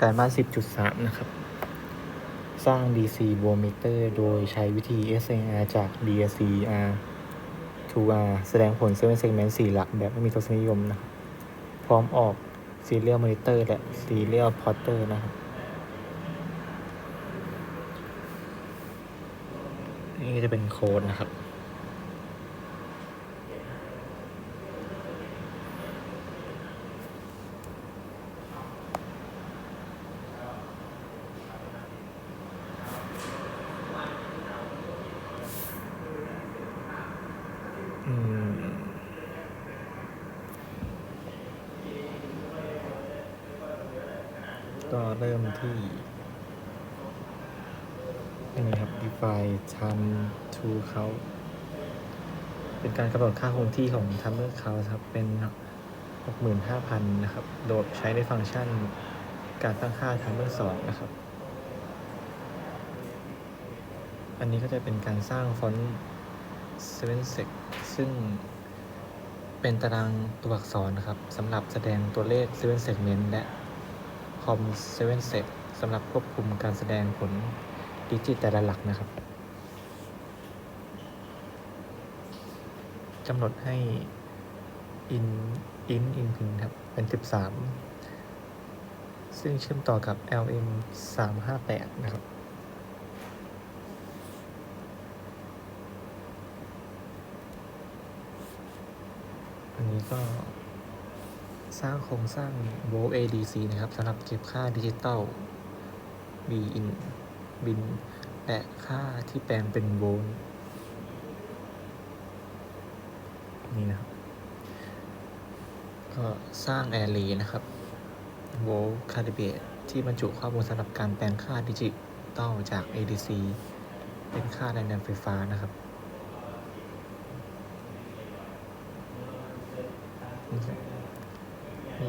การบ้าน10.3 นะครับ สร้าง DC v o l t m e t e r โดยใช้วิธี SAR จาก DSCR 2R แสดงผล7 segment 4หลักแบบไม่มีทศนิยมนะครับ พร้อมออก Serial Monitor และ Serial Plotter นะครับ นี่จะเป็นโค้ดนะครับ เริ่มที่นี่ครับ define time to เขาเป็นการกำหนดค่าคงที่ของ timer count ครับ เป็น 65,000 นะครับ โดยใช้ในฟังก์ชันการตั้งค่า timer 2 นะครับ อันนี้ก็จะเป็นการสร้างฟอนต์ 7 sec ซึ่งเป็นตารางตัวอักษรนะครับสำหรับแสดงตัวเลข 7 segment และ com 7 set สำหรับควบคุมการแสดงผลดิจิตแต่ละหลักนะครับกำหนดให้ in in in pin ครับ เป็น 13 ซึ่งเชื่อมต่อกับ lm 358 นะครับอันนี้ก็ สร้างโครงสร้าง Volt ADC นะครับสำหรับเก็บค่าดิจิตอล B in บินและค่าที่แปลงเป็นโวลต์นี่นะครับก็สร้าง Array นะครับ Volt Calibrate ที่บรรจุข้อมูลสำหรับการแปลงค่าดิจิตอลจาก ADC เป็นค่าแรงดันไฟฟ้านะครับนิ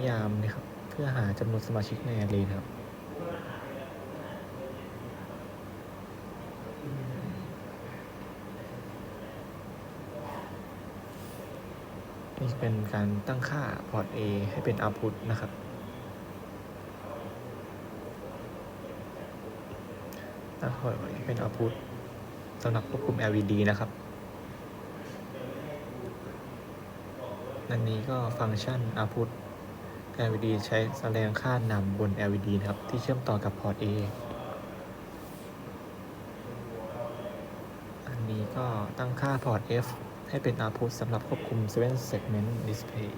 ยามนะครับ เพื่อหาจำนวนสมาชิกใน array นะครับนี่เป็นการตั้งค่าพอร์ต A ให้เป็น output นะครับ ตั้งพอร์ต A ให้เป็น output สำหรับควบคุม LED นะครับอันนี้ก็ฟังก์ชัน output LED ใช้แสดงค่านำบน LED นะครับ ที่เชื่อมต่อกับพอร์ต A อันนี้ก็ตั้งค่าพอร์ต F ให้เป็น output สำหรับควบคุม 7 segment display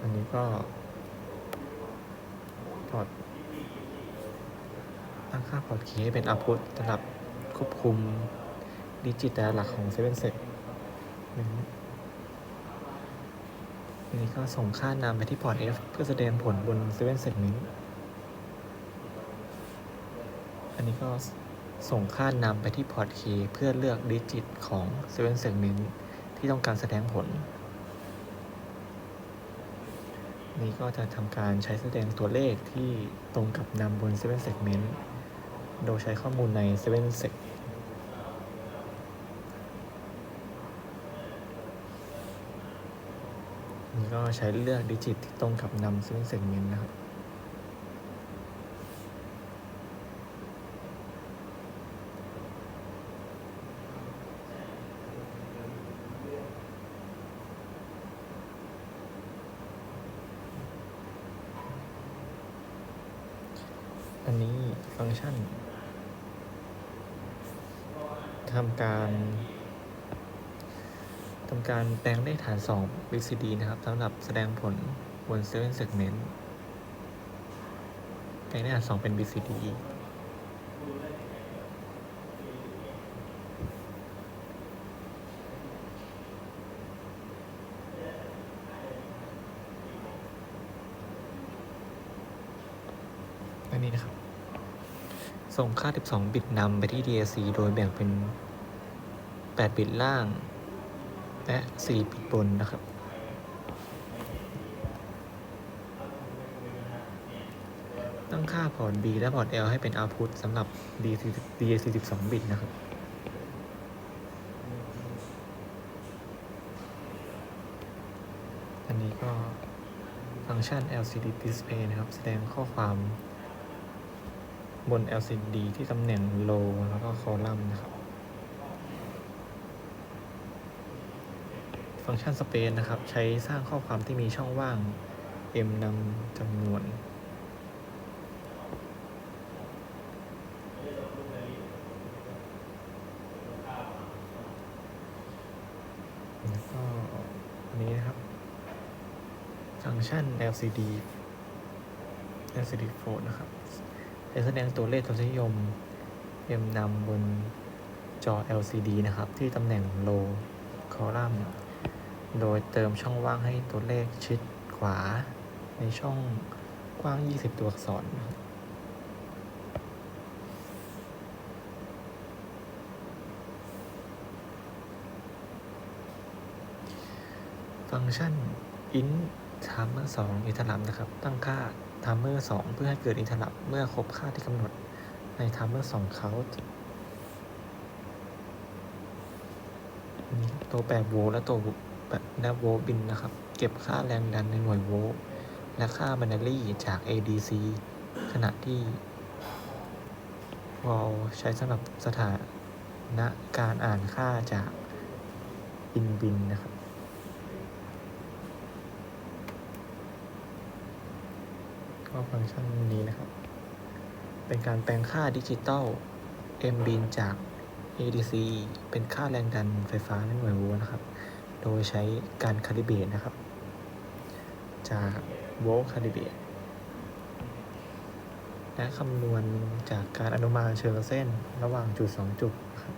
อันนี้ก็พอร์ตตั้งค่าพอร์ต K ให้เป็น output สำหรับควบคุมดิจิตแต่ลหลักของ 7 seg อั นนี้ก็ส่งค่านำไปที่พอร์ต F เพื่อแสดงผลบน7 segment อันนี้ก็ส่งค่านำไปที่พอร์ต K เพื่อเลือกดิจิตของ7 segment ที่ต้องการแสดงผล นี่ก็จะทำการใช้แสดงตัวเลขที่ตรงกับนำบน7 segment โดยใช้ข้อมูลใน7 seg นี่ ก็ใช้เลือกดิจิตที่ตรงกับนำ7 segment นะครับอันนี้ฟังก์ชันทำการ ทำการแปลงเลขฐาน 2 BCD นะครับสำหรับแสดงผลบน 7 segment แปลงเลขฐาน 2 เป็น BCD อันนี้นะครับ ส่งค่า 12 บิตนำไปที่ DAC โดยแบ่งเป็น 8 บิตล่าง และ4บิตบนนะครับ ตั้งค่าพอร์ต B และพอร์ต L ให้เป็น output สำหรับ DC DAC 12บิตนะครับอันนี้ก็ฟังก์ชัน LCD Display นะครับ แสดงข้อความบน LCD ที่ตำแหน่ง row แล้วก็คอลัมน์นะครับ ฟังก์ชัน Space นะครับ ใช้สร้างข้อความที่มีช่องว่าง m นำจำนวน แล้วก็อันนี้นะครับ ฟังก์ชัน LCD LCD Float นะครับจะแสดงตัวเลขทศนิยม M นำบนจอ LCD นะครับ ที่ตำแหน่ง row column โดยเติมช่องว่างให้ตัวเลขชิดขวา ในช่องกว้าง 20 ตัวอักษรนะครับฟังก์ชัน int timer 2 interrupt นะครับ ตั้งค่า timer 2 เพื่อให้เกิด interrupt เมื่อครบค่าที่กำหนดใน timer 2 count ตัวแปรโวลและตัว แบบและโวลต์บินนะครับ เก็บค่าแรงดันในหน่วยโวลต์และค่า binary จาก ADC ขณะที่วอลใช้สำหรับสถานะการอ่านค่าจากบินบินนะครับก็ฟังก์ชันนี้นะครับ เป็นการแปลงค่าดิจิตอล m bin จาก ADC เป็นค่าแรงดันไฟฟ้าในหน่วยโวลต์นะครับ โดยใช้การคาลิเบรตนะครับ จากโวลต์คาลิเบรตและคำนวณจากการอนุมานเชิงเส้นระหว่างจุด 2 จุดครับ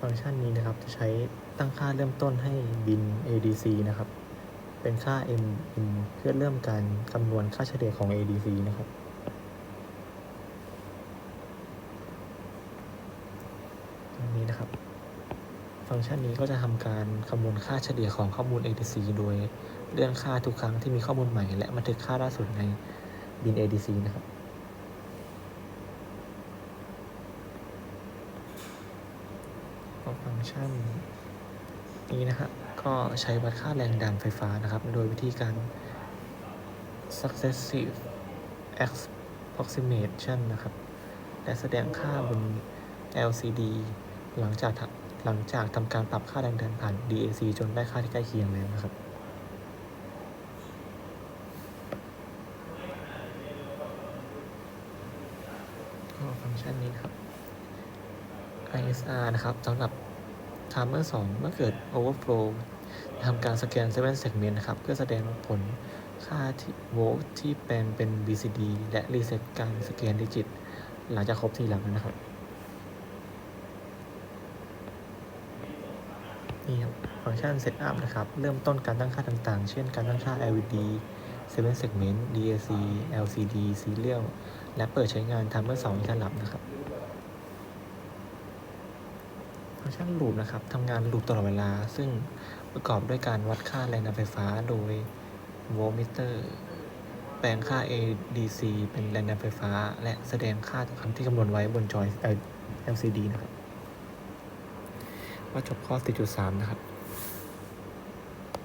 ฟังก์ชันนี้นะครับจะใช้ตั้งค่าเริ่มต้นให้บิน ADC นะครับ เป็นค่า m เพื่อเริ่มการคำนวณค่าเฉลี่ยของ ADC นะครับ ตรงนี้นะครับ ฟังก์ชันนี้ก็จะทำการคำนวณค่าเฉลี่ยของข้อมูล ADC โดยเลื่อนค่าทุกครั้งที่มีข้อมูลใหม่ และบันทึกค่าล่าสุดในบิน ADC นะครับฟังก์ชันนี้นะครับก็ใช้วัดค่าแรงดันไฟฟ้านะครับ โดยวิธีการ successive approximation นะครับ และแสดงค่าบน LCD หลังจากทำ หลังจากทำการปรับค่าแรงดันผ่าน DAC จนได้ค่าที่ใกล้เคียงแล้วนะครับ ก็ฟังก์ชันนี้นะครับ ISR นะครับสำหรับ timer 2 เมื่อเกิด overflow ทำการสแกน 7 segment นะครับ เพื่อแสดงผลค่าที่โวลต์ที่แปลงเป็น BCD และรีเซ็ตการสแกนดิจิต หลังจากครบ4หลักแล้วนะครับ นี่ครับฟังก์ชัน setup นะครับ เริ่มต้นการตั้งค่าต่างๆ เช่นการตั้งค่า LED 7 segment DAC LCD serial และเปิดใช้งาน timer 2อินเทอร์ลับนะครับ ฟังก์ชันลูปนะครับทำงานลูปตลอดเวลา ซึ่งประกอบด้วยการวัดค่าแรงดันไฟฟ้าโดยโวลต์มิเตอร์แปลงค่า ADC เป็นแรงดันไฟฟ้า และแสดงค่าทุกครั้งที่คำนวณไว้บนจอย LCD นะครับ ว่าจบข้อ 4.3 นะครับ